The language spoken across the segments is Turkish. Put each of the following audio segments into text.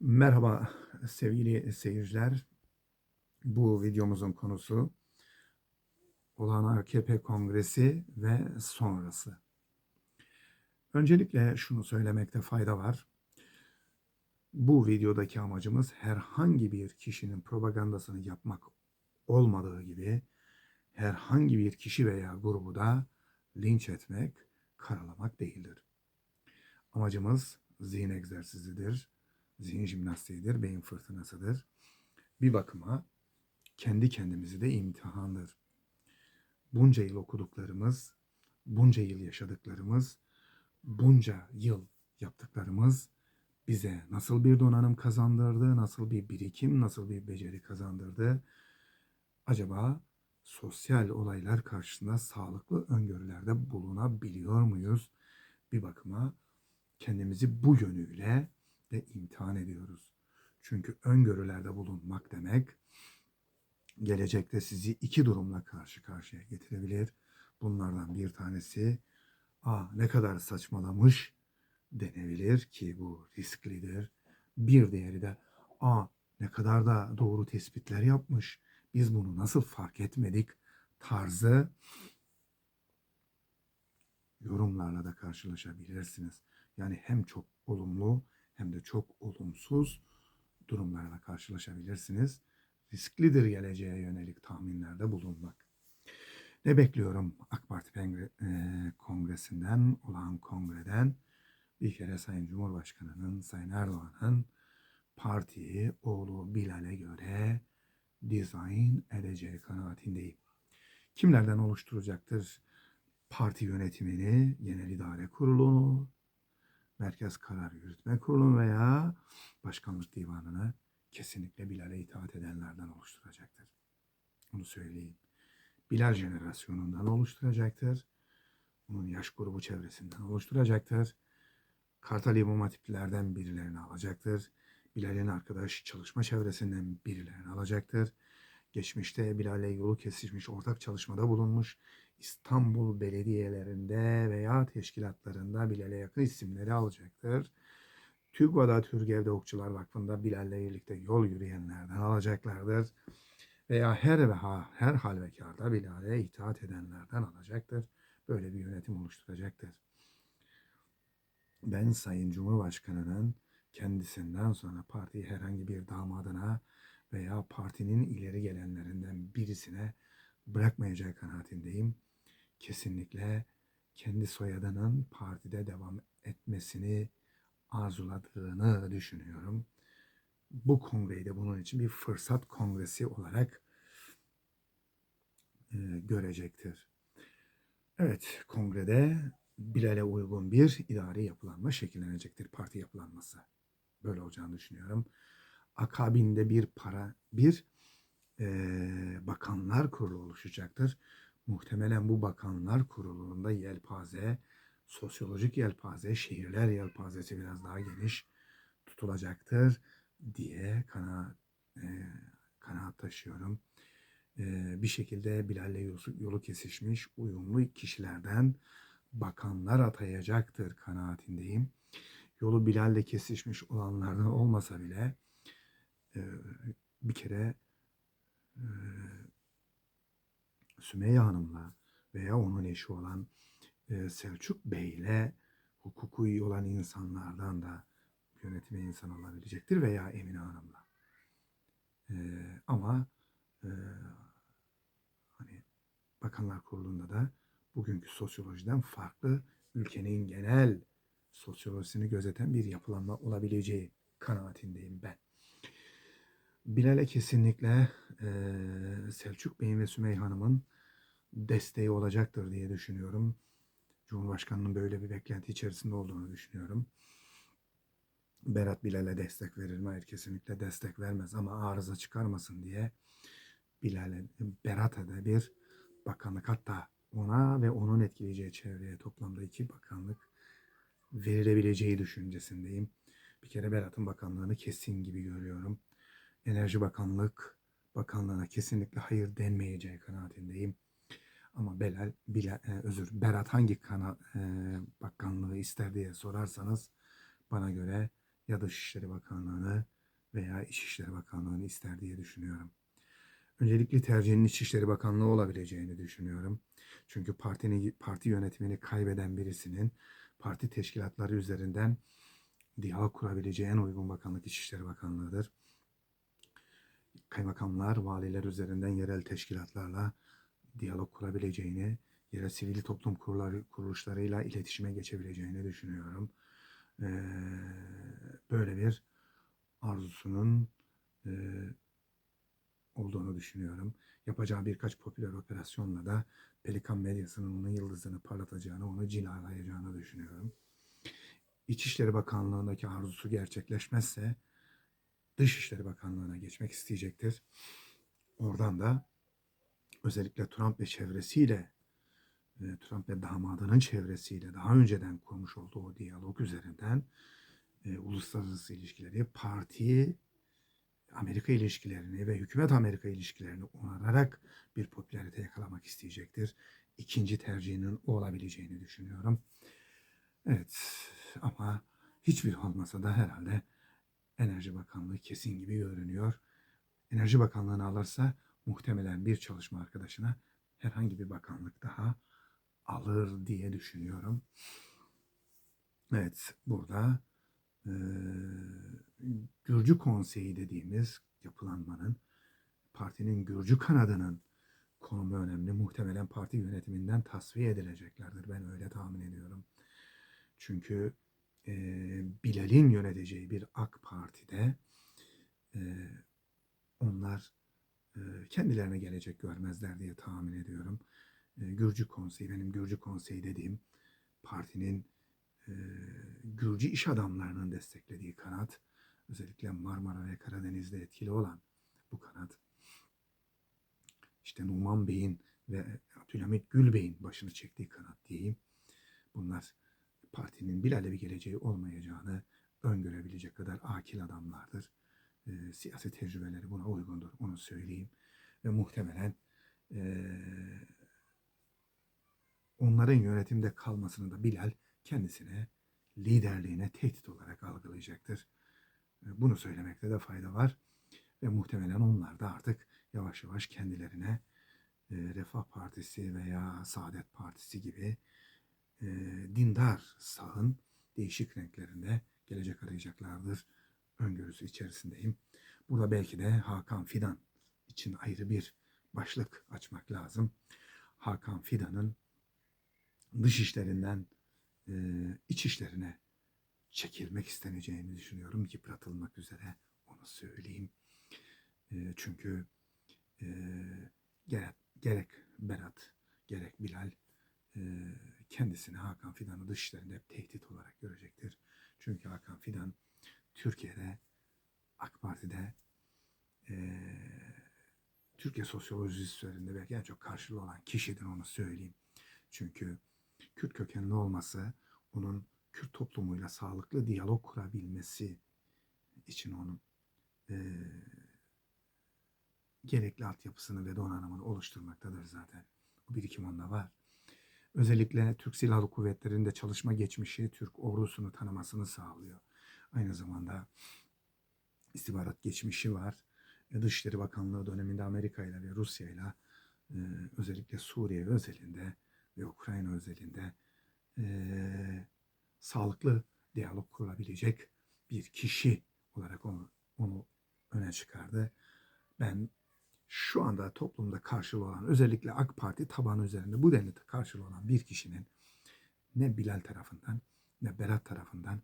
Merhaba sevgili seyirciler. Bu videomuzun konusu olan AKP Kongresi ve sonrası. Öncelikle şunu söylemekte fayda var. Bu videodaki amacımız herhangi bir kişinin propagandasını yapmak olmadığı gibi herhangi bir kişi veya grubu da linç etmek, karalamak değildir. Amacımız zihin egzersizidir zihin jimnastiğidir, beyin fırtınasıdır. Bir bakıma kendi kendimizi de imtihandır. Bunca yıl okuduklarımız, bunca yıl yaşadıklarımız, bunca yıl yaptıklarımız bize nasıl bir donanım kazandırdı, nasıl bir birikim, nasıl bir beceri kazandırdı? Acaba sosyal olaylar karşısında sağlıklı öngörülerde bulunabiliyor muyuz? Bir bakıma kendimizi bu yönüyle de imtihan ediyoruz. Çünkü öngörülerde bulunmak demek gelecekte sizi iki durumla karşı karşıya getirebilir. Bunlardan bir tanesi a ne kadar saçmalamış denebilir ki bu risklidir. Bir diğeri de a ne kadar da doğru tespitler yapmış. Biz bunu nasıl fark etmedik tarzı yorumlarla da karşılaşabilirsiniz. Yani hem çok olumlu hem de çok olumsuz durumlarla karşılaşabilirsiniz. Risklidir geleceğe yönelik tahminlerde bulunmak. Ne bekliyorum AK Parti e, Kongresi'nden, olan kongreden? Bir kere Sayın Cumhurbaşkanı'nın, Sayın Erdoğan'ın partiyi oğlu Bilal'e göre dizayn edeceği kanaatindeyim. Kimlerden oluşturacaktır parti yönetimini, genel idare kurulunu, Merkez Karar Yürütme Kurulu veya Başkanlık Divanı'nı kesinlikle Bilal'e itaat edenlerden oluşturacaktır. Onu söyleyeyim. Bilal jenerasyonundan oluşturacaktır. Onun yaş grubu çevresinden oluşturacaktır. Kartal İmam Hatiplerden birilerini alacaktır. Bilal'in arkadaş çalışma çevresinden birilerini alacaktır. Geçmişte Bilal'le yolu kesişmiş, ortak çalışmada bulunmuş İstanbul belediyelerinde veya teşkilatlarında Bilal'e yakın isimleri alacaktır. TÜGVA'da Türgev'de Okçular Vakfı'nda Bilal'le birlikte yol yürüyenlerden alacaklardır. Veya her ve ha, her hal ve kârda Bilal'e itaat edenlerden alacaktır. Böyle bir yönetim oluşturacaktır. Ben Sayın Cumhurbaşkanı'nın kendisinden sonra partiyi herhangi bir damadına veya partinin ileri gelenlerinden birisine bırakmayacağı kanaatindeyim kesinlikle kendi soyadının partide devam etmesini arzuladığını düşünüyorum. Bu kongreyi de bunun için bir fırsat kongresi olarak e, görecektir. Evet, kongrede Bilal'e uygun bir idari yapılanma şekillenecektir, parti yapılanması. Böyle olacağını düşünüyorum. Akabinde bir para, bir e, bakanlar kurulu oluşacaktır. Muhtemelen bu bakanlar kurulunda yelpaze, sosyolojik yelpaze, şehirler yelpazesi biraz daha geniş tutulacaktır diye kana, e, kanaat taşıyorum. E, bir şekilde Bilal'le yolu kesişmiş uyumlu kişilerden bakanlar atayacaktır kanaatindeyim. Yolu Bilal'le kesişmiş olanlardan olmasa bile e, bir kere e, Sümeyye Hanım'la veya onun eşi olan e, Selçuk Bey'le hukuku iyi olan insanlardan da yönetime insan olabilecektir veya Emine Hanım'la. E, ama e, hani Bakanlar Kurulu'nda da bugünkü sosyolojiden farklı ülkenin genel sosyolojisini gözeten bir yapılanma olabileceği kanaatindeyim ben. Bilal'e kesinlikle e, Selçuk Bey'in ve Sümey Hanım'ın desteği olacaktır diye düşünüyorum. Cumhurbaşkanının böyle bir beklenti içerisinde olduğunu düşünüyorum. Berat Bilal'e destek verir mi? Hayır kesinlikle destek vermez ama arıza çıkarmasın diye Bilal'e, Berat'a da bir bakanlık hatta ona ve onun etkileyeceği çevreye toplamda iki bakanlık verilebileceği düşüncesindeyim. Bir kere Berat'ın bakanlığını kesin gibi görüyorum. Enerji Bakanlık Bakanlığına kesinlikle hayır denmeyeceği kanaatindeyim. Ama Belal, Bilal, e, özür, Berat hangi kana, e, bakanlığı ister diye sorarsanız bana göre ya Dışişleri Bakanlığı'nı veya İçişleri Bakanlığı'nı ister diye düşünüyorum. Öncelikli tercihinin İçişleri Bakanlığı olabileceğini düşünüyorum. Çünkü partinin parti yönetimini kaybeden birisinin parti teşkilatları üzerinden diyalog kurabileceği en uygun bakanlık İçişleri Bakanlığı'dır. Kaymakamlar, valiler üzerinden yerel teşkilatlarla diyalog kurabileceğini, yerel sivil toplum kuruluşlarıyla iletişime geçebileceğini düşünüyorum. Ee, böyle bir arzusunun e, olduğunu düşünüyorum. Yapacağı birkaç popüler operasyonla da Pelikan medyasının onun yıldızını parlatacağını, onu cilalayacağını düşünüyorum. İçişleri Bakanlığı'ndaki arzusu gerçekleşmezse Dışişleri Bakanlığı'na geçmek isteyecektir. Oradan da özellikle Trump ve çevresiyle e, Trump ve damadının çevresiyle daha önceden kurmuş olduğu o diyalog üzerinden e, uluslararası ilişkileri, partiyi, Amerika ilişkilerini ve hükümet Amerika ilişkilerini onararak bir popülarite yakalamak isteyecektir. İkinci tercihinin o olabileceğini düşünüyorum. Evet ama hiçbir olmasa da herhalde Enerji Bakanlığı kesin gibi görünüyor. Enerji Bakanlığı'nı alırsa muhtemelen bir çalışma arkadaşına herhangi bir bakanlık daha alır diye düşünüyorum. Evet burada e, Gürcü Konseyi dediğimiz yapılanmanın partinin Gürcü kanadının konumu önemli. Muhtemelen parti yönetiminden tasfiye edileceklerdir. Ben öyle tahmin ediyorum. Çünkü e, Bilal'in yöneteceği bir AK Parti'de e, onlar e, kendilerine gelecek görmezler diye tahmin ediyorum. E, Gürcü Konseyi, benim Gürcü Konseyi dediğim partinin e, Gürcü iş adamlarının desteklediği kanat, özellikle Marmara ve Karadeniz'de etkili olan bu kanat, işte Numan Bey'in ve Abdülhamit Gül Bey'in başını çektiği kanat diyeyim. Bunlar partinin bir alevi geleceği olmayacağını öngörebilecek kadar akil adamlardır. E, siyasi tecrübeleri buna uygundur, onu söyleyeyim. Ve muhtemelen e, onların yönetimde kalmasını da Bilal kendisine, liderliğine tehdit olarak algılayacaktır. E, bunu söylemekte de fayda var. Ve muhtemelen onlar da artık yavaş yavaş kendilerine e, Refah Partisi veya Saadet Partisi gibi e, dindar sağın değişik renklerinde gelecek arayacaklardır öngörüsü içerisindeyim. Burada belki de Hakan Fidan için ayrı bir başlık açmak lazım. Hakan Fidan'ın dış işlerinden e, iç işlerine çekilmek isteneceğini düşünüyorum. Yıpratılmak üzere onu söyleyeyim. E, çünkü e, gerek, gerek Berat gerek Bilal kendisini Hakan Fidan'ı dışlarında hep tehdit olarak görecektir. Çünkü Hakan Fidan Türkiye'de AK Parti'de e, Türkiye sosyolojisi üzerinde belki en çok karşılığı olan kişidir onu söyleyeyim. Çünkü Kürt kökenli olması onun Kürt toplumuyla sağlıklı diyalog kurabilmesi için onun e, gerekli altyapısını ve donanımını oluşturmaktadır zaten. Bu birikim onda var. Özellikle Türk Silahlı Kuvvetleri'nde çalışma geçmişi Türk ordusunu tanımasını sağlıyor. Aynı zamanda istihbarat geçmişi var. E, Dışişleri Bakanlığı döneminde Amerika ile ve Rusya ile e, özellikle Suriye özelinde ve Ukrayna özelinde e, sağlıklı diyalog kurabilecek bir kişi olarak onu, onu öne çıkardı. Ben şu anda toplumda karşılığı olan özellikle AK Parti tabanı üzerinde bu denli karşılığı olan bir kişinin ne Bilal tarafından ne Berat tarafından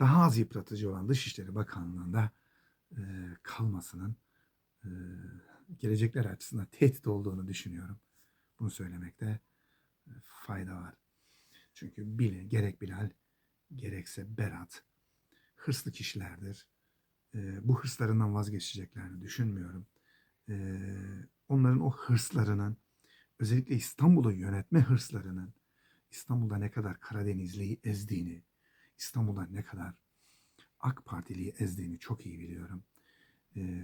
daha az yıpratıcı olan Dışişleri Bakanlığı'nda e, kalmasının e, gelecekler açısından tehdit olduğunu düşünüyorum. Bunu söylemekte e, fayda var. Çünkü bile gerek Bilal gerekse Berat hırslı kişilerdir e, bu hırslarından vazgeçeceklerini düşünmüyorum. E, onların o hırslarının özellikle İstanbul'u yönetme hırslarının İstanbul'da ne kadar Karadenizli'yi ezdiğini, İstanbul'da ne kadar AK Partili'yi ezdiğini çok iyi biliyorum. Ee,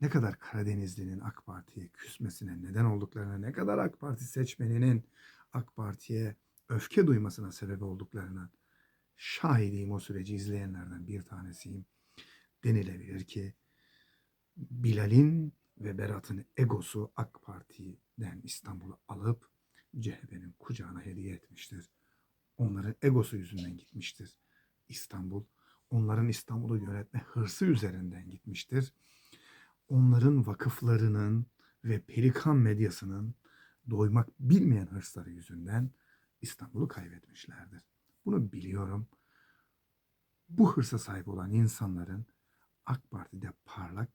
ne kadar Karadenizli'nin AK Parti'ye küsmesine neden olduklarına, ne kadar AK Parti seçmeninin AK Parti'ye öfke duymasına sebep olduklarına şahidiyim o süreci izleyenlerden bir tanesiyim. Denilebilir ki Bilal'in ve Berat'ın egosu AK Parti'den İstanbul'u alıp CHP'nin kucağına hediye etmiştir. Onların egosu yüzünden gitmiştir İstanbul. Onların İstanbul'u yönetme hırsı üzerinden gitmiştir. Onların vakıflarının ve pelikan medyasının doymak bilmeyen hırsları yüzünden İstanbul'u kaybetmişlerdir. Bunu biliyorum. Bu hırsa sahip olan insanların AK Parti'de parlak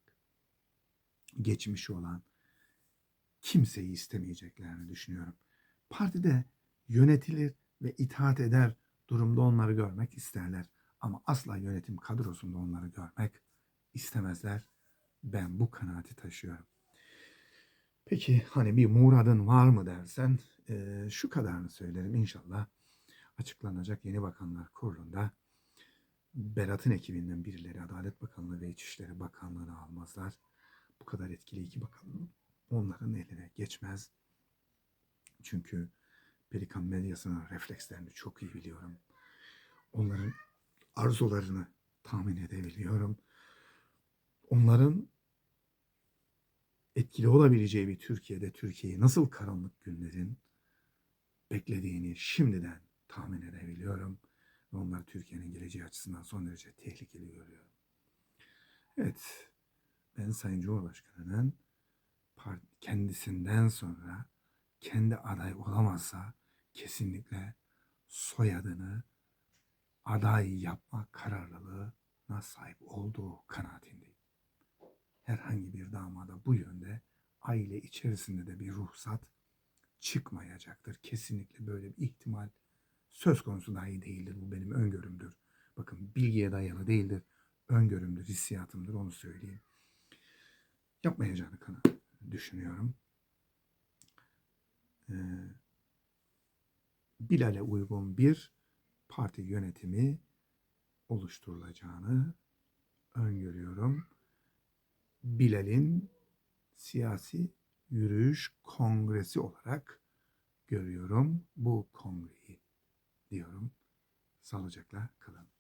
geçmişi olan kimseyi istemeyeceklerini düşünüyorum. Partide yönetilir ve itaat eder durumda onları görmek isterler. Ama asla yönetim kadrosunda onları görmek istemezler. Ben bu kanaati taşıyorum. Peki hani bir muradın var mı dersen eee, şu kadarını söylerim inşallah açıklanacak yeni bakanlar kurulunda Berat'ın ekibinden birileri Adalet Bakanlığı ve İçişleri Bakanlığı'nı almazlar. Bu kadar etkili iki bakanlığın onların eline geçmez. Çünkü Pelikan medyasının reflekslerini çok iyi biliyorum. Onların arzularını tahmin edebiliyorum. Onların etkili olabileceği bir Türkiye'de Türkiye'yi nasıl karanlık günlerin beklediğini şimdiden tahmin edebiliyorum. Ve onları Türkiye'nin geleceği açısından son derece tehlikeli görüyorum. Evet, ben Sayın Cumhurbaşkanı'nın kendisinden sonra kendi aday olamazsa kesinlikle soyadını aday yapma kararlılığına sahip olduğu kanaatindeyim. Herhangi bir damada bu yönde aile içerisinde de bir ruhsat çıkmayacaktır. Kesinlikle böyle bir ihtimal söz konusu dahi değildir. Bu benim öngörümdür. Bakın bilgiye dayalı değildir. Öngörümdür, hissiyatımdır onu söyleyeyim. Yapmayacağını düşünüyorum. Ee, Bilal'e uygun bir parti yönetimi oluşturulacağını öngörüyorum. Bilal'in siyasi yürüyüş kongresi olarak görüyorum bu kongreyi diyorum. Sağlıcakla kalın.